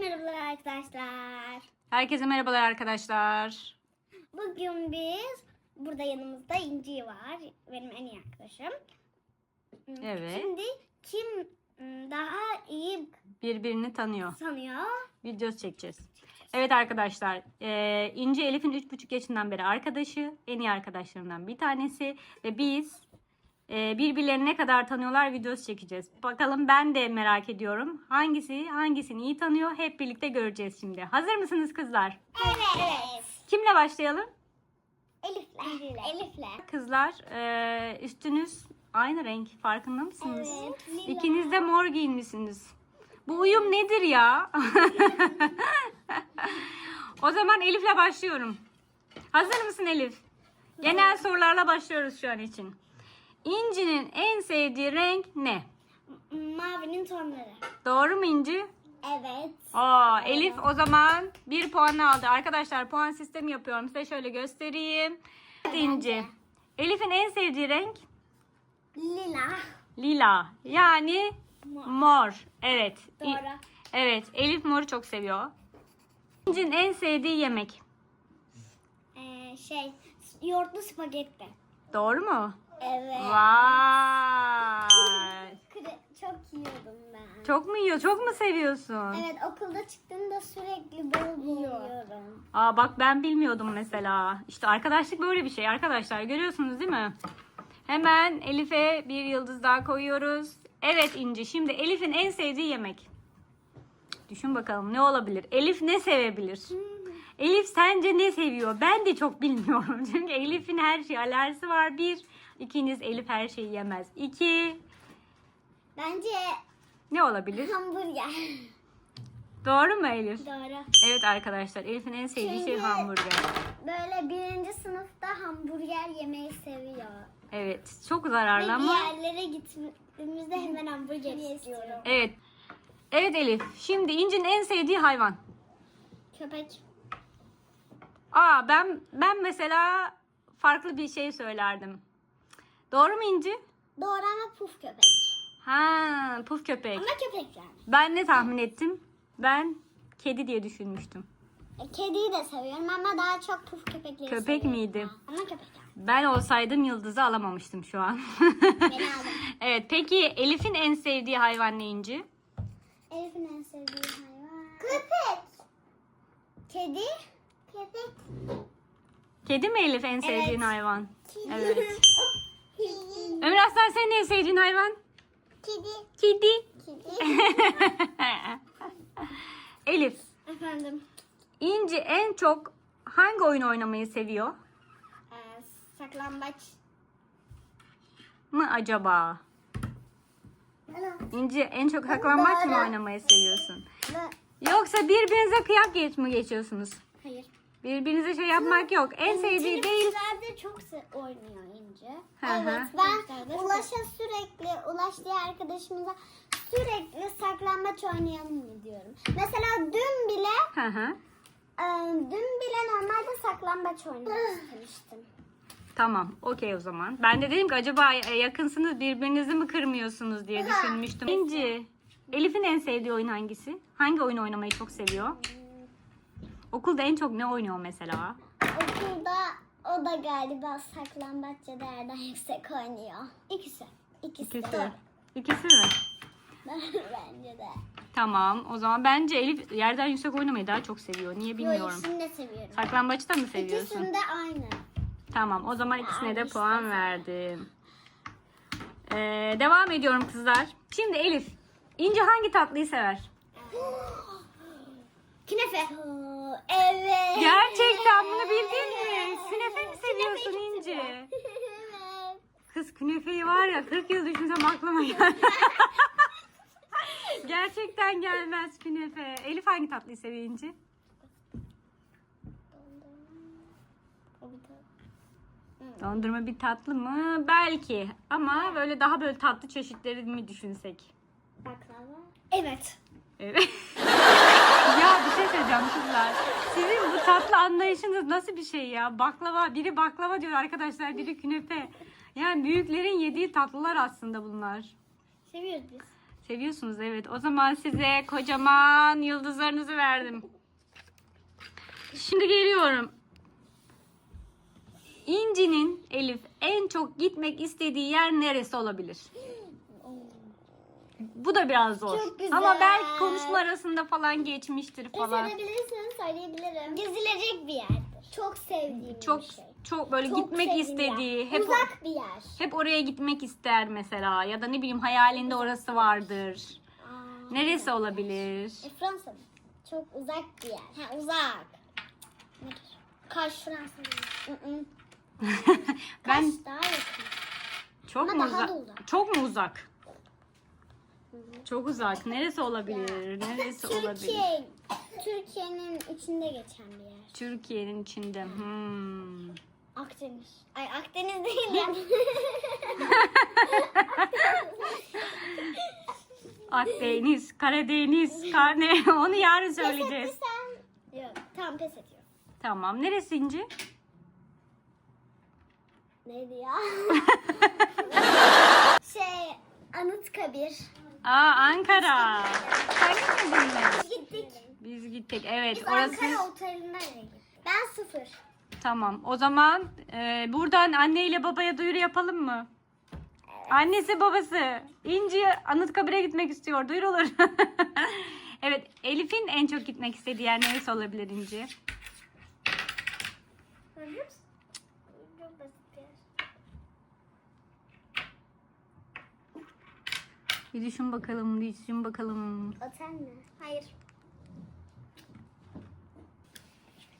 merhabalar arkadaşlar. Herkese merhabalar arkadaşlar. Bugün biz burada yanımızda İnci var. Benim en iyi arkadaşım. Hmm, Evet. Şimdi kim hmm, daha iyi Birbirini tanıyor. sanıyor? Videosu çekeceğiz. Evet arkadaşlar. eee, İnci Elif'in 3,5 yaşından beri arkadaşı. En iyi arkadaşlarından bir tanesi. Ve biz eee, birbirlerini ne kadar tanıyorlar videosu çekeceğiz. Bakalım ben de merak ediyorum. Hangisi hangisini iyi tanıyor hep birlikte göreceğiz şimdi. Hazır mısınız kızlar? Evet. Kimle başlayalım? Elif'le. Elif'le. Kızlar eee, üstünüz aynı renk farkında mısınız? Evet. İkiniz de mor giyinmişsiniz. Bu uyum nedir ya? o zaman Elif'le başlıyorum. Hazır mısın Elif? Genel sorularla başlıyoruz şu an için. İnci'nin en sevdiği renk ne? Mavinin tonları. Doğru mu İnci? Evet. Aa, Elif o zaman bir puan aldı. Arkadaşlar puan sistemi yapıyorum. Size şöyle göstereyim. Evet İnci. Elif'in en sevdiği renk Lila. lila. Yani Mor. mor. Evet. İ- Doğru. Evet, Elif moru çok seviyor. İnci'nin en sevdiği yemek. Ee, şey, yoğurtlu spagetti. Doğru mu? Evet. Vay. Çok yiyordum ben. Çok mu yiyor? Çok mu seviyorsun? Evet okulda çıktığımda sürekli bol bol yiyorum. Aa bak ben bilmiyordum mesela. İşte arkadaşlık böyle bir şey arkadaşlar. Görüyorsunuz değil mi? Hemen Elif'e bir yıldız daha koyuyoruz. Evet İnci. Şimdi Elif'in en sevdiği yemek. Düşün bakalım ne olabilir? Elif ne sevebilir? Elif sence ne seviyor? Ben de çok bilmiyorum. Çünkü Elif'in her şey alerjisi var. Bir, ikiniz Elif her şeyi yemez. İki, Bence ne olabilir? hamburger. Doğru mu Elif? Doğru. Evet arkadaşlar Elif'in en sevdiği şey Çünkü- hamburger. Böyle birinci sınıfta hamburger yemeyi seviyor. Evet çok Ve zararlı ama. bir yerlere gittiğimizde hemen hamburger istiyorum. Evet. Evet Elif. Şimdi İnci'nin en sevdiği hayvan. Köpek. Aa ben ben mesela farklı bir şey söylerdim. Doğru mu İnci? Doğru ama puf köpek. Ha, puf köpek. Ama köpekler. Ben ne tahmin ettim? Ben kedi diye düşünmüştüm. E, kediyi de seviyorum ama daha çok puf köpekleri Köpek seviyorum. miydi? Ama köpekler. Ben olsaydım yıldızı alamamıştım şu an. Beni aldım. evet peki Elif'in en sevdiği hayvan ne İnci? Elif'in en sevdiği hayvan. Köpek. Kedi. Köpek. Kedi mi Elif en sevdiğin hayvan? Kedi. Evet. Kedi. Ömür Aslan senin en sevdiğin hayvan? Kedi. Kedi. Kedi. Elif, Efendim. İnci en çok hangi oyun oynamayı seviyor Ee, saklambaç. mı acaba? İnci en çok saklambaç mı oynamayı seviyorsun? Yoksa birbirinize kıyak geç mi geçiyorsunuz? Hayır. Birbirinize şey yapmak yok. En sevdiği değil. Teneffüslerde çok se- oynuyor İnce. Hı hı. Evet ben Ulaş'a sürekli, Ulaş diye arkadaşımıza sürekli saklambaç oynayalım mı diyorum. Mesela dün bile Hı hı. e, dün bile normalde saklambaç oynamak istemiştim. Tamam, okey o zaman. Ben de dedim ki acaba e, yakınsınız birbirinizi mi kırmıyorsunuz diye düşünmüştüm. İnci, Elif'in en sevdiği oyun hangisi? Hangi oyun oynamayı çok seviyor? Okulda en çok ne oynuyor mesela? Okulda o da galiba saklambaç ya da yerden yüksek oynuyor. İkisi. İkisi. İkisi. Doğru. İkisi mi? Bence de. Tamam. O zaman bence Elif yerden yüksek oynamayı daha çok seviyor. Niye Yo, bilmiyorum. ikisini de seviyorum. Saklambaçı da mı seviyorsun? İkisini de aynı. Tamam. O zaman ikisine de puan verdim. Ee, devam ediyorum kızlar. Şimdi Elif. İnci hangi tatlıyı sever? Künefe. Evet. Gerçekten bunu bildin mi? Künefe mi seviyorsun İnci? Kız künefeyi var ya 40 yıl düşünsem aklıma gelmez. Gerçekten gelmez künefe. Elif hangi tatlıyı seviyor İnci? Dondurma bir tatlı mı? Belki. Ama böyle daha böyle tatlı çeşitleri mi düşünsek? Baklava. Evet. Evet. ya bir şey söyleyeceğim kızlar. Sizin bu tatlı anlayışınız nasıl bir şey ya? Baklava, biri baklava diyor arkadaşlar, biri künefe. Yani büyüklerin yediği tatlılar aslında bunlar. Seviyoruz biz. Seviyorsunuz evet. O zaman size kocaman yıldızlarınızı verdim. Şimdi geliyorum. İnci'nin Elif en çok gitmek istediği yer neresi olabilir? Bu da biraz zor. Çok güzel. Ama belki konuşma arasında falan geçmiştir falan. edebilirsin söyleyebilirim. Gezilecek bir yerdir. Çok sevdiğim Çok bir şey. çok böyle Çok gitmek sevdiğim istediği, yer. hep Uzak bir yer. hep oraya gitmek ister mesela ya da ne bileyim hayalinde orası vardır. Aa, Neresi olabilir? E, Fransa mı? Çok uzak bir yer. Ha uzak. Nedir? Kaş. Fransa mı? ben Kaş daha yakın. çok Ama mu daha uzak? da uzak. Çok mu uzak? Çok uzak. Neresi olabilir? Neresi olabilir? Türkiye, Türkiye'nin içinde geçen bir yer. Türkiye'nin içinde. Hmm. Akdeniz. Ay Akdeniz değil yani. Akdeniz, Karadeniz, Karne. Onu yarın söyleyeceğiz. etmişsen... Yok tamam pes ediyorum. Tamam. Neresi İnci? Neydi ya? şey Anıtkabir. Aa Ankara. Sen gitmedin mi? Gittik. Biz gittik. Evet. Biz Orası Ankara oteline gittik. Ben sıfır. Tamam. O zaman e, buradan anne ile babaya duyuru yapalım mı? Annesi babası. İnci Anıtkabir'e gitmek istiyor. Duyurulur. evet. Elif'in en çok gitmek istediği yer neresi olabilir İnci? Gördün mü? Çok basit bir yer. Bir düşün bakalım. Bir düşün bakalım. Otel mi? Hayır.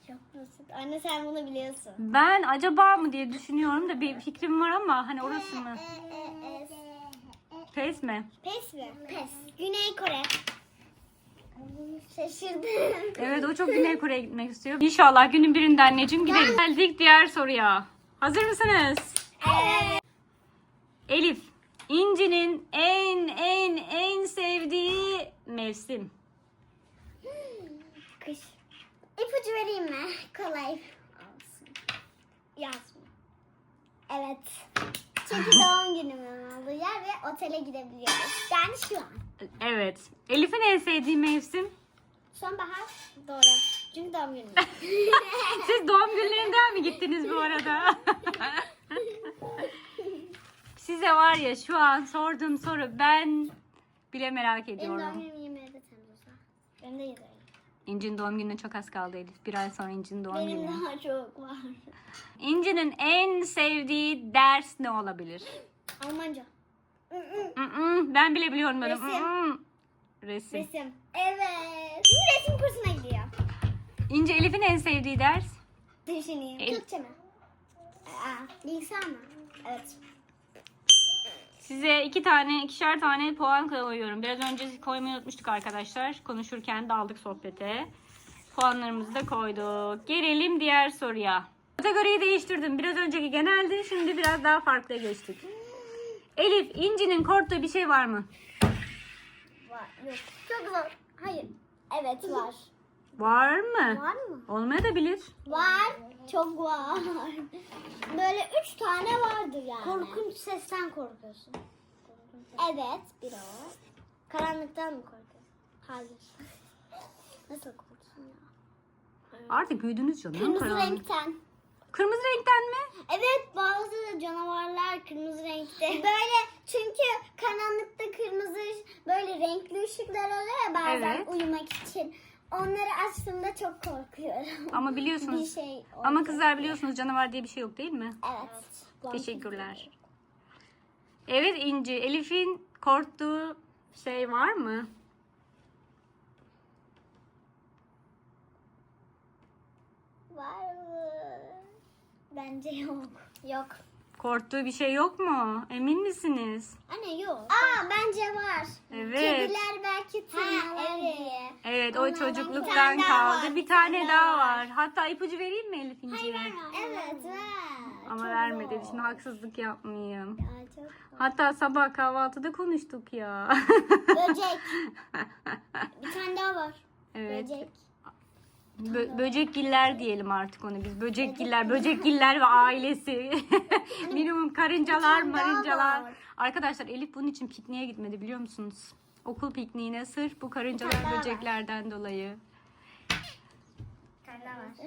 Çok basit. Anne sen bunu biliyorsun. Ben acaba mı diye düşünüyorum da bir fikrim var ama hani orası mı? Pes mi? Pes mi? Pes. Güney Kore. Şaşırdım. Evet o çok Güney Kore'ye gitmek istiyor. İnşallah günün birinde anneciğim gideriz. Geldik diğer soruya. Hazır mısınız? Evet. Elif, İnci'nin en en en sevdiği mevsim. Kış. İpucu vereyim mi? Kolay olsun. Yaz mı? Evet. Çünkü doğum günümün olduğu yer ve otele gidebiliyoruz. Yani şu an. Evet. Elif'in en sevdiği mevsim. Sonbahar doğru. Çünkü doğum günüm. Siz doğum günlerinden mi gittiniz bu arada? Size var ya şu an sorduğum soru ben bile merak Benim doğum ediyorum. günüm 27 Temmuz'da. Benim de 7 Eylül. İnci'nin doğum gününe çok az kaldı Elif. Bir ay sonra İnci'nin doğum Benim günü. daha çok var. İnci'nin en sevdiği ders ne olabilir? Almanca. Mm-mm, ben bile biliyorum böyle. Resim. Mm-mm. Resim. Resim. Evet. Şimdi resim kursuna gidiyor. İnci Elif'in en sevdiği ders? Düşüneyim. El- Türkçe mi? Aa, bilgisayar mı? Evet. Size iki tane, ikişer tane puan koyuyorum. Biraz önce koymayı unutmuştuk arkadaşlar. Konuşurken daldık sohbete. Puanlarımızı da koyduk. Gelelim diğer soruya. Kategoriyi değiştirdim. Biraz önceki geneldi. Şimdi biraz daha farklıya geçtik. Elif, İnci'nin korktuğu bir şey var mı? Var. Yok. Çok zor. Hayır. Evet var. Var mı? Var mı? Olmayabilir. Var. Çok var. Böyle üç tane vardır yani. Korkunç sesten korkuyorsun. Evet. Bir o. Karanlıktan mı korkuyorsun? Hayır. Nasıl korkuyorsun ya? Artık büyüdünüz canım. Kırmızı Karanlık. renkten. Kırmızı renkten mi? Evet bazı canavarlar kırmızı renkte. Böyle çünkü karanlıkta kırmızı böyle renkli ışıklar oluyor ya bazen Evet. uyumak için. Onları açtığımda çok korkuyorum. Ama biliyorsunuz. Bir şey Ama kızlar biliyorsunuz canavar diye bir şey yok değil mi? Evet. Teşekkürler. Evet İnci, Elif'in korktuğu şey var mı? Var mı? Bence yok. Yok. Korktuğu bir şey yok mu? Emin misiniz? Anne yok. Aa bence var. Evet. Kediler belki tırmalar diye. Evet, o Onlardan bir çocukluktan tane daha kaldı. var, Bir tane daha var. Hatta ipucu vereyim mi Elif İnci'ye? Evet ver. Ama Çok vermedi. zor. Şimdi haksızlık yapmayayım. Ya çok. Hatta sabah kahvaltıda konuştuk ya. Böcek. Bir tane daha var. evet. Böcek. Bö- böcekgiller diyelim artık onu biz. Böcekgiller, böcekgiller ve ailesi. Minimum karıncalar, marıncalar. Arkadaşlar Elif bunun için pikniğe gitmedi biliyor musunuz? Okul pikniğine sırf bu karıncalar var. böceklerden dolayı. Var.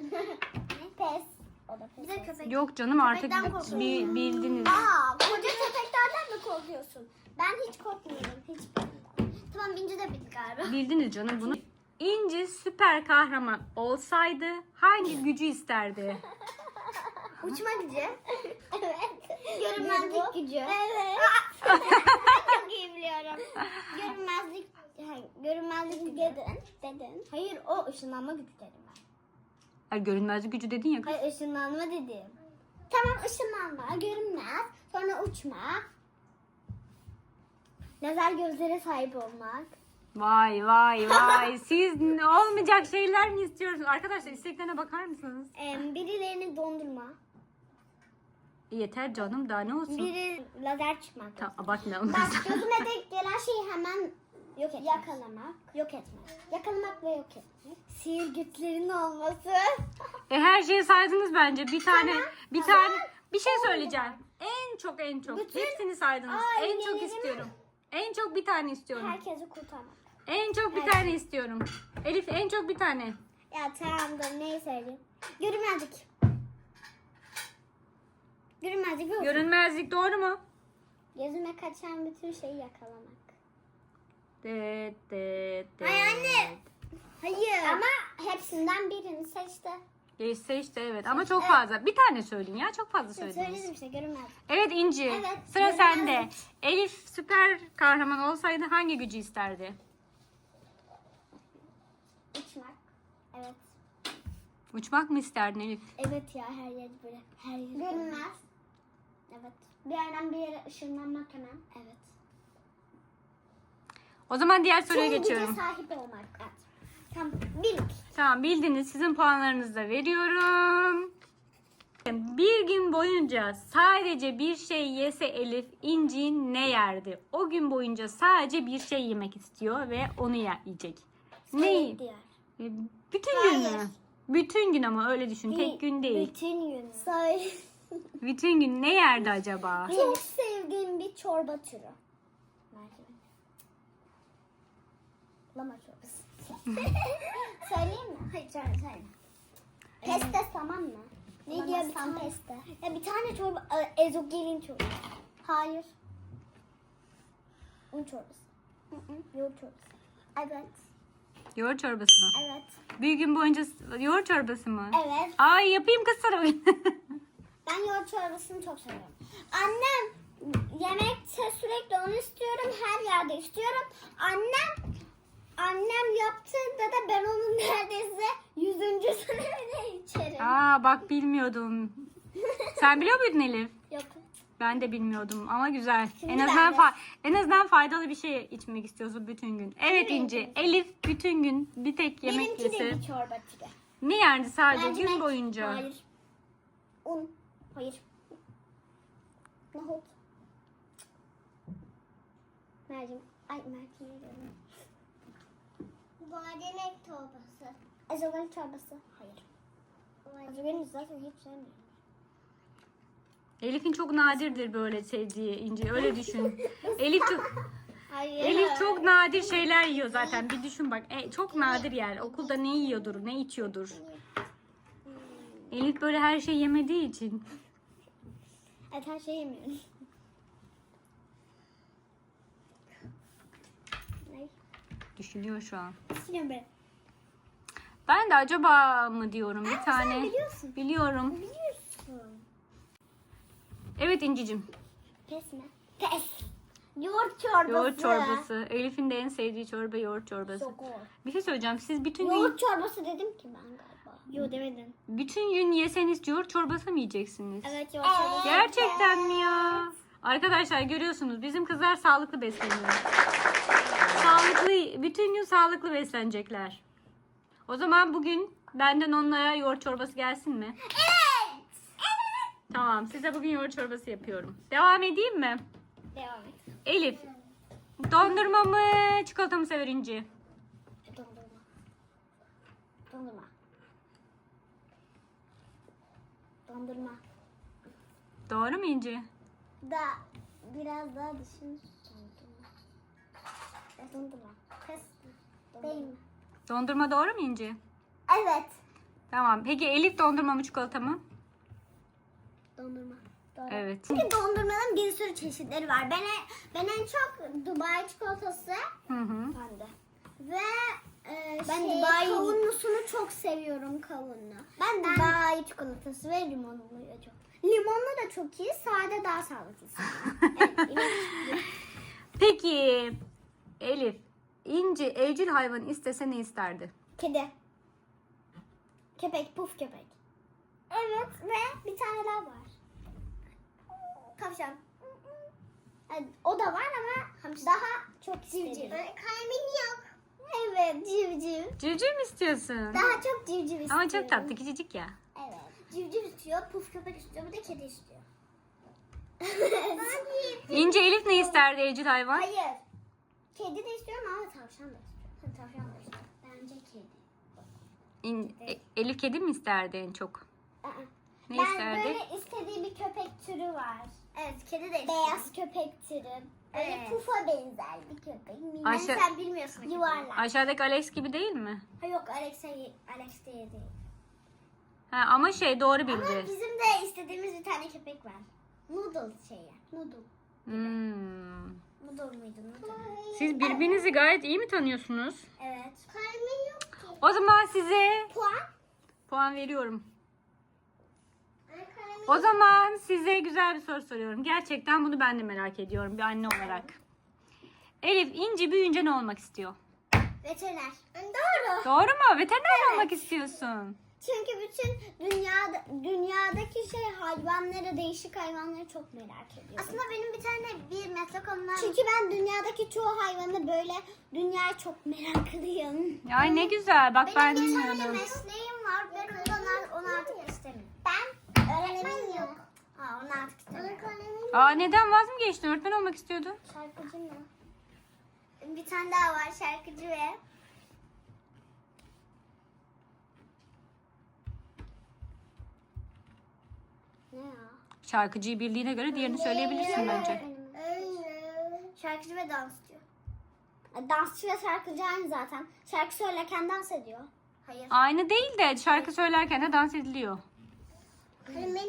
Pes. O da pes. Bir de köpek. Yok canım artık Köpekten korkuyorum. bi- bildiniz. Aa, koca köpeklerden mi korkuyorsun? Ben hiç korkmuyorum. Hiç. Tamam İnci de bildi galiba. Bildiniz canım bunu. İnci süper kahraman olsaydı hangi gücü isterdi? Uçma gücü. evet. Görünmezlik gücü. Evet. Çok iyi biliyorum. Görünmezlik hayır, görünmezlik gücü. Dedin. Dedin. Hayır o ışınlanma gücü dedim ben. Ay, görünmezlik gücü dedin ya. kız. Hayır ışınlanma dedim. Tamam ışınlanma, görünmez, sonra uçma. Lazer gözlere sahip olmak. Vay vay vay. Siz olmayacak şeyler mi istiyorsunuz? Arkadaşlar isteklerine bakar mısınız? Em, birilerini dondurma. Yeter canım daha ne olsun? Biri lazer çıkmak. Tamam abartmayalım. Bak gözüme de gelen şeyi hemen yok etmek. Yakalamak. Yok etmek. Yakalamak ve yok etmek. Sihir güçlerinin olması. E her şeyi saydınız bence. Bir tane bir tamam. tane bir şey söyleyeceğim. En çok en çok Bütün hepsini saydınız. En çok ailelerimi- istiyorum. En çok bir tane istiyorum. Herkesi kurtarmak. En çok bir tane istiyorum. Elif en çok bir tane. Ya tamam da neyi söyleyeyim? Görünmezlik. Görünmezlik ve Görünmezlik doğru mu? Gözüme kaçan bütün şeyi yakalamak. De, de, de. Ay anne. Hayır. Ama hepsinden birini seçti. Geçse işte evet ama çok fazla. Bir tane söyleyin ya çok fazla söylediniz. Söyledim işte görünmezlik. Evet İnci. Evet, sıra görünmezlik. sende. Elif süper kahraman olsaydı hangi gücü isterdi? Uçmak. Evet. Uçmak mı isterdin Elif? Evet ya her yer böyle. Her yer Görünmez. Evet. Bir yerden bir yere ışınlanmak hemen. Evet. O zaman diğer soruya Tüm güce geçiyorum. sahip olmak. Evet. Tamam. Bildik. Tamam bildiniz. Sizin puanlarınızı da veriyorum. Bir gün boyunca sadece bir şey yese Elif İnci ne yerdi? O gün boyunca sadece bir şey yemek istiyor ve onu ye- yiyecek. Ne? Evet diyor. E, Bütün gün Hayır. mü? Bütün gün ama öyle düşün. Tek gün değil. Bütün gün. Say. Bütün gün ne yerdi acaba? Çok sevdiğim bir çorba türü. Mercimek. Lama çorbası. Söyleyeyim mi? Hayır söyle söyle. Peste saman mı? Ne diyor bir tane peste? Ya bir tane çorba, e, ezogelin çorbası. Hayır. Un çorbası. Hı hı, Yoğurt çorbası. Evet. Yoğurt çorbası mı? Evet. Bir gün boyunca yoğurt çorbası mı? Evet. Ay yapayım kız sana. Ben yoğurt çorbasını çok seviyorum. Annem yemekte sürekli onu istiyorum. Her yerde istiyorum. Annem annem yaptığında da ben onun neredeyse yüzüncüsünü bile içerim. Aa bak bilmiyordum. Sen biliyor muydun Elif? Yok. Ben de bilmiyordum ama güzel. En azından fa- en azından faydalı bir şey içmek istiyorsun bütün gün. Evet Şimdi İnci. benimki. Elif bütün gün bir tek yemek Benimki de yese bir çorba türü. ne yerdi sadece gün Mercimek. boyunca? Hayır. Un. Hayır. Nohut. Mercimek. Ay mercimek diyorum. Bademek çorbası. Ezogelin çorbası. Hayır. Ezogelin zaten hiç sevmiyorum. Elif'in çok nadirdir böyle sevdiği İnci. Öyle düşün. Elif çok Hayır. Elif çok nadir şeyler yiyor zaten. Bir düşün bak. E, çok nadir yani. Okulda ne yiyordur, ne içiyordur. Elif böyle her şey yemediği için. Evet her şeyi yemiyorum. Düşünüyor şu an. Düşünüyorum ben. Ben de acaba mı diyorum bir Aa, tane. sen biliyorsun. Biliyorum. Biliyorsun. Evet İncicim. Pes mi? Pes. Yoğurt çorbası. Yoğurt çorbası. Elif'in de en sevdiği çorba yoğurt çorbası. Yoğurt. Bir şey söyleyeceğim. Siz bütün gün Yoğurt çorbası dedim ki ben galiba. Yo demedin. bütün gün yeseniz yoğurt çorbası mı yiyeceksiniz? Evet yoğurt çorbası. Gerçekten mi ya? Arkadaşlar görüyorsunuz bizim kızlar sağlıklı besleniyor. Sağlıklı, bütün gün sağlıklı beslenecekler. O zaman bugün benden onlara yoğurt çorbası gelsin mi? Evet. Tamam size bugün yoğurt çorbası yapıyorum. Devam edeyim mi? Devam et. Elif. Dondurma mı çikolata mı sever İnci? Dondurma. Dondurma. Dondurma. Doğru mu İnci? Da biraz daha düşün. Dondurma. Dondurma. Pes. Mi? Dondurma doğru mu İnci? Evet. Tamam. Peki Elif dondurma mı çikolata mı? Dondurma. Doğru. Evet. Çünkü dondurmanın bir sürü çeşitleri var. Ben ben en çok Dubai çikolatası Hı hı. ben de. Ve e, ben Dubai kavunlusunu çok seviyorum kavunlu. Ben, Dubai çikolatası ve limonlu çok. Limonlu da çok iyi. Sade daha sağlıklı. evet, Peki Elif, İnci evcil hayvan istese ne isterdi? Kedi. Köpek, puf köpek. Evet ve bir tane daha var. Tavşan. Yani O da var ama daha çok civciv. Kalbin yok. Evet civciv. Civciv mi istiyorsun? Daha çok civciv istiyorum. Ama çok tatlı küçücük ya. Evet. Civciv istiyor, puf köpek istiyor, bir de kedi istiyor. İnci Elif ne isterdi evcil hayvan? Hayır. Kedi de istiyorum ama tavşan da istiyorum. Hadi tavşan da istiyorum. Bence kedi. İn- E- Elif kedi mi isterdi en çok? Aa. Ne ben isterdi? böyle istediği bir köpek türü var. Evet, kedi de Beyaz köpek türü. Böyle Evet. pufa benzer bir köpek. Minnak. Aşağı- Sen bilmiyorsun. Yuvarlak. Aşağıdaki Alex gibi değil mi? Ha yok Alex, Alex diye değil. Ha, ama şey doğru Ama bildi. bizim de istediğimiz bir tane köpek var. Noodle şeyi. Noodle. Hmm. Noodle muydu? Noodle. Siz birbirinizi gayet iyi mi tanıyorsunuz? Evet. Kalbin yok ki. O zaman size Puan? puan veriyorum. O zaman size güzel bir soru soruyorum. Gerçekten bunu ben de merak ediyorum bir anne olarak. Elif İnci büyüyünce ne olmak istiyor? Veteriner. Doğru. Doğru mu? Veteriner mi olmak istiyorsun. Çünkü bütün dünyada dünyadaki şey hayvanları, değişik hayvanları çok merak ediyorum. Aslında benim bir tane bir meslek ondan... Çünkü ben dünyadaki çoğu hayvanı böyle dünyayı çok meraklıyım. Ay ne güzel. Bak ben benim bir tane bilmiyordum. mesleğim var. Ben onu, onu artık istemiyorum. Ben öğretmenim yok. Aa, onu artık istemiyorum. Aa neden vaz mı geçtin? Öğretmen olmak istiyordun. Şarkıcı mı? Bir tane daha var şarkıcı ve... Ne ya? Şarkıcıyı bildiğine göre diğerini söyleyebilirsin bence. Şarkıcı ve dansçı. Dansçı ve şarkıcı aynı zaten. Şarkı söylerken dans ediyor. Hayır. Aynı değil de şarkı söylerken de dans ediliyor.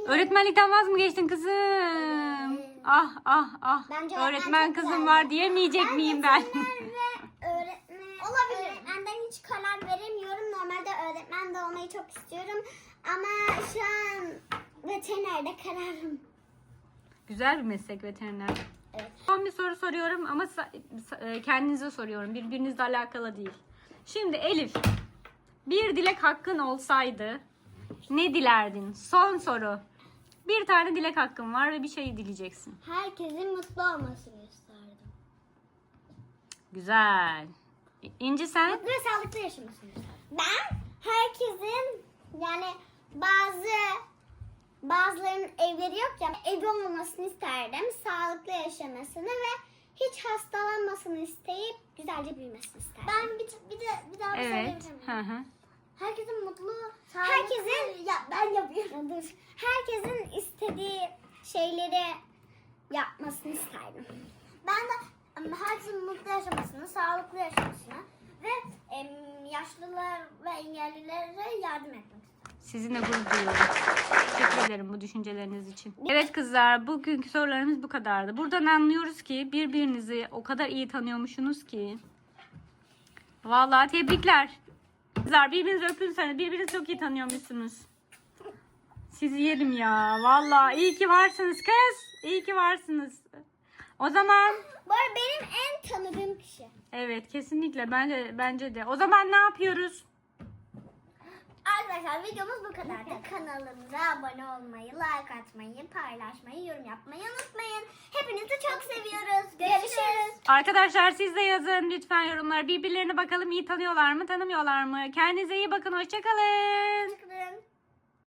Öğretmenlikten vaz mı geçtin kızım? Ah ah ah. Bence Öğretmen kızım var diyemeyecek miyim ben? Ve öğretmen. Olabilir. Öğretmenden hiç karar veremiyorum. Normalde öğretmen de olmayı çok istiyorum. Ama şu an veterinerde kararım. Güzel bir meslek veteriner. Evet. Son bir soru soruyorum ama e, kendinize soruyorum. Birbirinizle alakalı değil. Şimdi Elif, bir dilek hakkın olsaydı ne dilerdin? Son soru. Bir tane dilek hakkın var ve bir şey dileyeceksin. Herkesin mutlu olmasını isterdim. Güzel. İnci sen? Mutlu ve sağlıklı yaşamasını isterdim. Ben herkesin yani bazı bazılarının evleri yok ya evi olmamasını isterdim. Sağlıklı yaşamasını ve hiç hastalanmasını isteyip güzelce büyümesini isterdim. Ben bir, bir de bir daha Evet. Hı hı. Herkesin mutlu, herkesin ya ben yapıyorum. Dur. Herkesin istediği şeyleri yapmasını isterdim. Ben de herkesin mutlu yaşamasını, sağlıklı yaşamasını ve em, yaşlılar ve engellilere yardım etmek. Sizinle gurur duyuyorum. Teşekkür ederim bu düşünceleriniz için. Evet kızlar bugünkü sorularımız bu kadardı. Buradan anlıyoruz ki birbirinizi o kadar iyi tanıyormuşsunuz ki. Vallahi tebrikler. Kızlar birbirinizi öpün sana. Birbirinizi çok iyi tanıyormuşsunuz. Sizi yerim ya. Vallahi iyi ki varsınız kız. İyi ki varsınız. O zaman Bu arada benim en tanıdığım kişi. evet kesinlikle bence bence de. O zaman ne yapıyoruz? Arkadaşlar videomuz bu kadardı. Kanalımıza abone olmayı, like atmayı, paylaşmayı, yorum yapmayı unutmayın. Hepinizi çok seviyoruz. Görüşürüz. Arkadaşlar siz de yazın lütfen yorumlara. Birbirlerine bakalım iyi tanıyorlar mı tanımıyorlar mı? Kendinize iyi bakın. Hoşçakalın. Hoşçakalın.